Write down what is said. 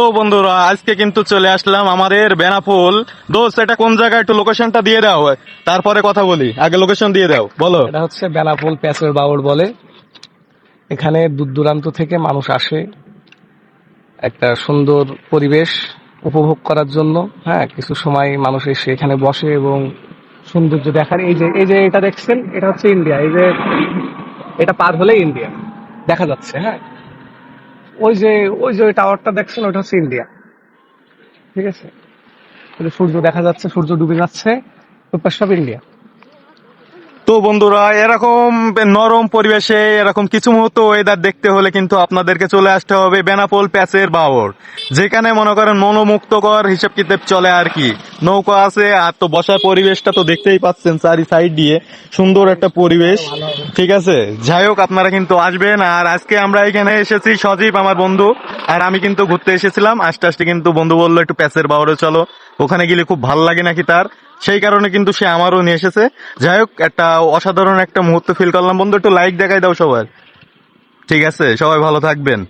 বন্ধুরা, আজকে কিন্তু চলে আসলাম আমাদের বেনাফুল। দোস্ত, এটা কোন জায়গায়? একটু লোকেশনটা দিয়ে দাও। তারপরে কথা বলি। আগে লোকেশন দিয়ে দাও, বলো। এটা হচ্ছে বেনাপোল প্যাসের বাউর বলে। এখানে দূর দূরান্ত থেকে মানুষ আসে। একটা সুন্দর পরিবেশ উপভোগ করার জন্য। হ্যাঁ কিছু সময় মানুষ এসে এখানে বসে এবং সৌন্দর্য দেখার। এই যে এই যে এটা দেখছেন, এটা হচ্ছে ইন্ডিয়া। এই যে, এটা পার হলে ইন্ডিয়া। দেখা যাচ্ছে হ্যাঁ। ওই যে ওই যে টাওয়ারটা দেখছেন ওটা হচ্ছে ইন্ডিয়া ঠিক আছে? সূর্য দেখা যাচ্ছে, সূর্য ডুবে যাচ্ছে তো সব ইন্ডিয়া তো বন্ধুরা, এরকম নরম পরিবেশে এরকম কিছু মুহূর্ত ওয়েদার দেখতে হলে কিন্তু আপনাদেরকে চলে আসতে হবে বেনাপোল প্যাচের বাওর যেখানে মনে করেন মনোমুক্তকর হিসেব কিতাব চলে আর কি। নৌকা আছে, আর তো বসার পরিবেশটা তো দেখতেই পাচ্ছেন চারি সাইড দিয়ে। সুন্দর একটা পরিবেশ, ঠিক আছে? যাই হোক, আপনারা কিন্তু আসবেন, আর আজকে আমরা এখানে এসেছি সজীব, আমার বন্ধু। আর আমি কিন্তু ঘুরতে এসেছিলাম, আস্তে আস্তে কিন্তু বন্ধু বলল একটু প্যাচের বাওরে চলো। ওখানে গেলে খুব ভালো লাগে নাকি তার? সেই কারণে কিন্তু সে আমারও নিয়ে এসেছে। যাই হোক, একটা অসাধারণ একটা মুহূর্ত ফিল করলাম। বন্ধু, একটু লাইক দেখাই দাও সবার। ঠিক আছে, সবাই ভালো থাকবেন।